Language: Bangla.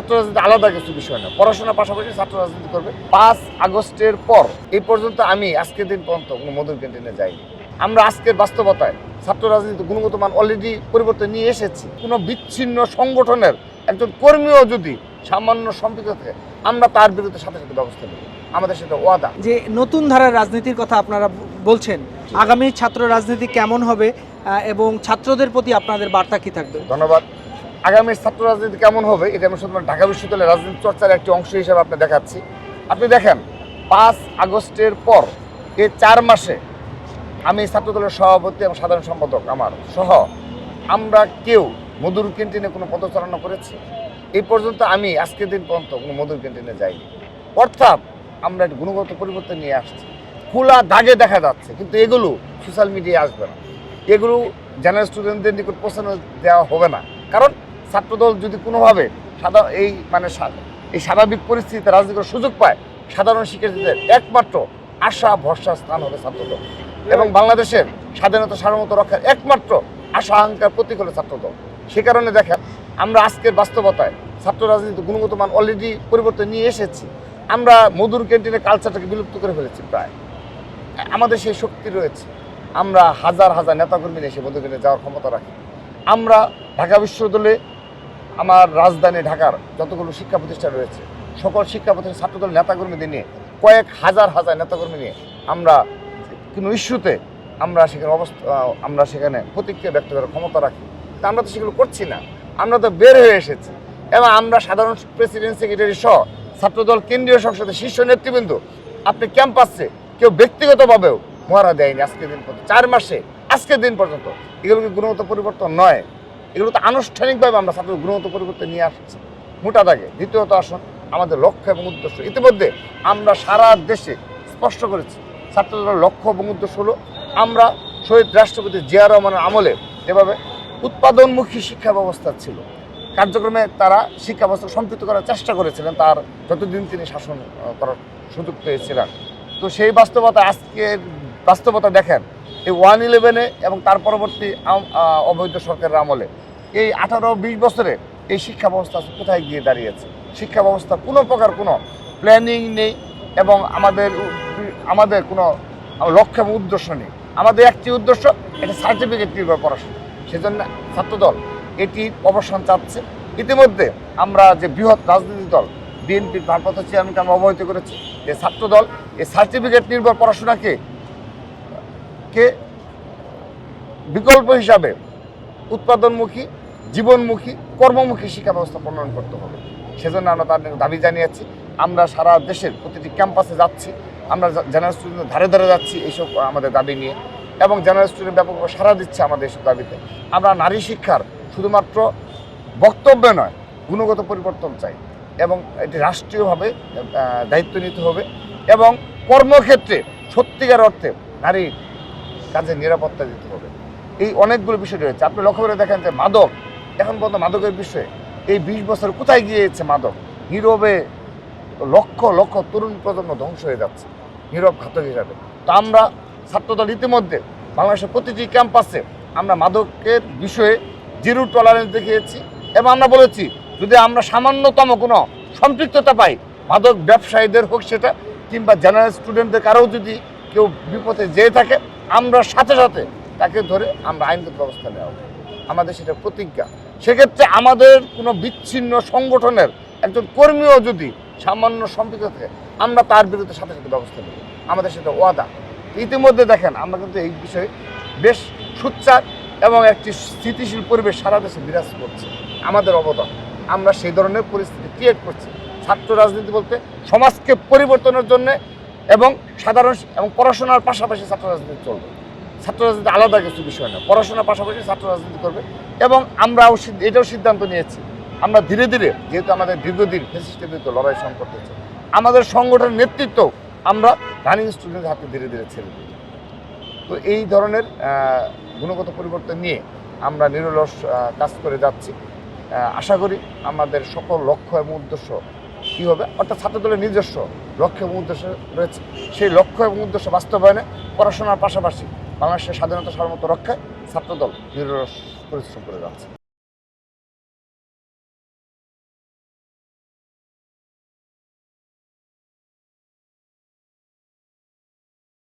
ছাত্র রাজনীতি আলাদা কিছু বিষয় না। পড়াশোনার পাশাপাশি ছাত্র রাজনীতি করবে। পাঁচ আগস্টের পর এই পর্যন্ত আমি আজকের দিন পর্যন্ত কোনো মধুর ক্যান্টিনে যাইনি। আমরা আজকের বাস্তবতায় ছাত্র রাজনীতি গুণগত মান অলরেডি পরিবর্তন নিয়ে এসেছি। কোনো বিচ্ছিন্ন সংগঠনের একজন কর্মীও যদি সামান্য সম্পৃক্ত থাকে আমরা তার বিরুদ্ধে সাথে সাথে ব্যবস্থা নেব। আমাদের সেটা ওয়াদা। যে নতুন ধারার রাজনীতির কথা আপনারা বলছেন আগামী ছাত্র রাজনীতি কেমন হবে এবং ছাত্রদের প্রতি আপনাদের বার্তা কি থাকবে? ধন্যবাদ। আগামী ছাত্র রাজনীতি কেমন হবে, এটা আমি শুধুমাত্র ঢাকা বিশ্ববিদ্যালয়ের রাজনীতি চর্চার একটি অংশ হিসেবে আপনি দেখাচ্ছি। আপনি দেখেন, পাঁচ আগস্টের পর এই চার মাসে আমি ছাত্রদলের সভাপতি এবং সাধারণ সম্পাদক আমার সহ আমরা কেউ মধুর ক্যান্টিনে কোনো পদচারণা করেছি? এই পর্যন্ত আমি আজকের দিন পর্যন্ত কোনো মধুর ক্যান্টিনে যাইনি। অর্থাৎ আমরা একটা গুণগত পরিবর্তন নিয়ে আসছি। খোলা দাগে দেখা যাচ্ছে, কিন্তু এগুলো সোশ্যাল মিডিয়ায় আসবে না। এগুলো জেনারেল স্টুডেন্টদের নিকট পৌঁছানো দেওয়া হবে না। কারণ ছাত্রদল যদি কোনোভাবে সাদা এই মানে এই স্বাভাবিক পরিস্থিতিতে রাজনীতি সুযোগ পায়, সাধারণ শিক্ষার্থীদের একমাত্র আশা ভরসার স্থান হবে ছাত্রদল। এবং বাংলাদেশের স্বাধীনতা, সার্বভৌমত্ব রক্ষার একমাত্র আশা আকাঙ্ক্ষার প্রতীক হলো ছাত্রদল। সে কারণে দেখেন, আমরা আজকের বাস্তবতায় ছাত্র রাজনীতি গুণগত মান অলরেডি পরিবর্তন নিয়ে এসেছি। আমরা মধুর ক্যান্টিনের কালচারটাকে বিলুপ্ত করে ফেলেছি প্রায়। আমাদের সেই শক্তি রয়েছে। আমরা হাজার হাজার নেতাকর্মী এসে মধুর ক্যান্টিনে যাওয়ার ক্ষমতা রাখি। আমরা ঢাকা বিশ্ববিদ্যালয়ে আমার রাজধানী ঢাকার যতগুলো শিক্ষা প্রতিষ্ঠান রয়েছে, সকল শিক্ষা প্রতিষ্ঠান ছাত্রদল নেতাকর্মীদের নিয়ে, কয়েক হাজার হাজার নেতাকর্মী নিয়ে আমরা কোনো ইস্যুতে আমরা সেখানে অবস্থা আমরা সেখানে প্রতিক্রিয়া ব্যক্ত করার ক্ষমতা রাখি। তা আমরা তো সেগুলো করছি না। আমরা তো বের হয়ে এসেছি। এবং আমরা সাধারণ প্রেসিডেন্ট, সেক্রেটারি সহ ছাত্রদল, কেন্দ্রীয় সংসদের শীর্ষ নেতৃবৃন্দ, আপনি ক্যাম্পাসে কেউ ব্যক্তিগতভাবেও মহারা দেয়নি আজকের দিন পর্যন্ত। চার মাসে, আজকের দিন পর্যন্ত। এগুলো কি গুণগত পরিবর্তন নয়? এগুলো তো আনুষ্ঠানিকভাবে আমরা ছাত্র গুণগত পরিবর্তন নিয়ে আসছি। মোটা দাগে। দ্বিতীয়ত আসুন, আমাদের লক্ষ্য এবং উদ্দেশ্য। ইতিমধ্যে আমরা সারা দেশে স্পষ্ট করেছি, ছাত্রদের লক্ষ্য এবং উদ্দেশ্য হলো আমরা শহীদ রাষ্ট্রপতি জিয়া রহমানের আমলে এভাবে উৎপাদনমুখী শিক্ষা ব্যবস্থা ছিল, কার্যক্রমে তারা শিক্ষা ব্যবস্থা সম্পৃক্ত করার চেষ্টা করেছিলেন, তার যতদিন তিনি শাসন করার সুযোগ পেয়েছিলেন। তো সেই বাস্তবতা আজকের বাস্তবতা দেখেন এই ওয়ান ইলেভেনে এবং তার পরবর্তী অবৈধ সরকারের আমলে। এই আঠারো, বিশ বছরে এই শিক্ষা ব্যবস্থা কোথায় গিয়ে দাঁড়িয়েছে? শিক্ষা ব্যবস্থা কোনো প্রকার কোনো প্ল্যানিং নেই এবং আমাদের আমাদের কোনো লক্ষ্য এবং উদ্দেশ্য নেই। আমাদের একটি উদ্দেশ্য, এটা সার্টিফিকেট নির্ভর পড়াশোনা। সেজন্য ছাত্রদল এটি অবসান চাচ্ছে। ইতিমধ্যে আমরা যে বৃহৎ রাজনীতি দল, বিএনপির ভারপ্রাপ্ত চেয়ারম্যানকে আমরা অবহিত করেছি, যে ছাত্রদল এই সার্টিফিকেট নির্ভর পড়াশোনাকে কে বিকল্প হিসাবে উৎপাদনমুখী, জীবনমুখী, কর্মমুখী শিক্ষা ব্যবস্থা প্রণয়ন করতে হবে। সেজন্য আমরা তার দাবি জানিয়েছি, আমরা সারা দেশের প্রতিটি ক্যাম্পাসে যাচ্ছি, আমরা জেনারেল স্টুডেন্টের ধারে ধারে যাচ্ছি এইসব আমাদের দাবি নিয়ে এবং জেনারেল স্টুডেন্ট ব্যাপকভাবে সারা দিচ্ছে আমাদের এসব দাবিতে। আমরা নারী শিক্ষার শুধুমাত্র বক্তব্যে নয়, গুণগত পরিবর্তন চাই এবং এটি রাষ্ট্রীয়ভাবে দায়িত্ব নিতে হবে এবং কর্মক্ষেত্রে সত্যিকার অর্থে নারীর কাজে নিরাপত্তা দিতে হবে। এই অনেকগুলো বিষয় রয়েছে। আপনি লক্ষ্য করে দেখেন যে মাদক, এখন পর্যন্ত মাদকের বিষয়ে এই বিশ বছর কোথায় গিয়েছে মাদক? নীরবে লক্ষ লক্ষ তরুণ প্রজন্ম ধ্বংস হয়ে যাচ্ছে, নীরব ঘাতক হিসাবে। তো আমরা ছাত্রদল ইতিমধ্যে বাংলাদেশের প্রতিটি ক্যাম্পাসে আমরা মাদকের বিষয়ে জিরো টলারেন্স দেখিয়েছি এবং আমরা বলেছি, যদি আমরা সামান্যতম কোনো সম্পৃক্ততা পাই, মাদক ব্যবসায়ীদের হোক সেটা, কিংবা জেনারেল স্টুডেন্টদের কারও যদি কেউ বিপদে যেয়ে থাকে আমরা সাথে সাথে তাকে ধরে আমরা আইনগত ব্যবস্থা নেওয়া আমাদের সেটা প্রতিজ্ঞা। সেক্ষেত্রে আমাদের কোনো বিচ্ছিন্ন সংগঠনের একজন কর্মীও যদি সামান্য সম্পৃক্ত থাকে, আমরা তার বিরুদ্ধে সাথে সাথে ব্যবস্থা নেব। আমাদের সেটা ওয়াদা। ইতিমধ্যে দেখেন, আমরা কিন্তু এই বিষয়ে বেশ সুচ্চার এবং একটি স্থিতিশীল পরিবেশ সারা দেশে বিরাজ করছে। আমাদের অবদান। আমরা সেই ধরনের পরিস্থিতি ক্রিয়েট করছি। ছাত্র রাজনীতি বলতে সমাজকে পরিবর্তনের জন্য এবং সাধারণ এবং পড়াশোনার পাশাপাশি ছাত্র রাজনীতি চলবে। ছাত্র রাজনীতি আলাদা কিছু বিষয় না। পড়াশোনার পাশাপাশি ছাত্র রাজনীতি করবে এবং আমরাও এটাও সিদ্ধান্ত নিয়েছি। আমরা ধীরে ধীরে, যেহেতু আমাদের দীর্ঘদিন বিরুদ্ধে লড়াই সংকট হচ্ছে আমাদের সংগঠনের নেতৃত্ব আমরা রানিং স্টুডেন্টের হাতে ধীরে ধীরে ছেড়ে দিই। তো এই ধরনের গুণগত পরিবর্তন নিয়ে আমরা নিরলস কাজ করে যাচ্ছি। আশা করি আমাদের সকল লক্ষ্য এবং উদ্দেশ্য কী হবে? অর্থাৎ ছাত্রদলের নিজস্ব লক্ষ্য এবং উদ্দেশ্য রয়েছে। সেই লক্ষ্য এবং উদ্দেশ্য বাস্তবায়নে পড়াশোনার পাশাপাশি বাংলাদেশের স্বাধীনতা সার্বভৌমত্ব রক্ষায় ছাত্রদল নিরলস পরিশ্রম করে যাচ্ছে।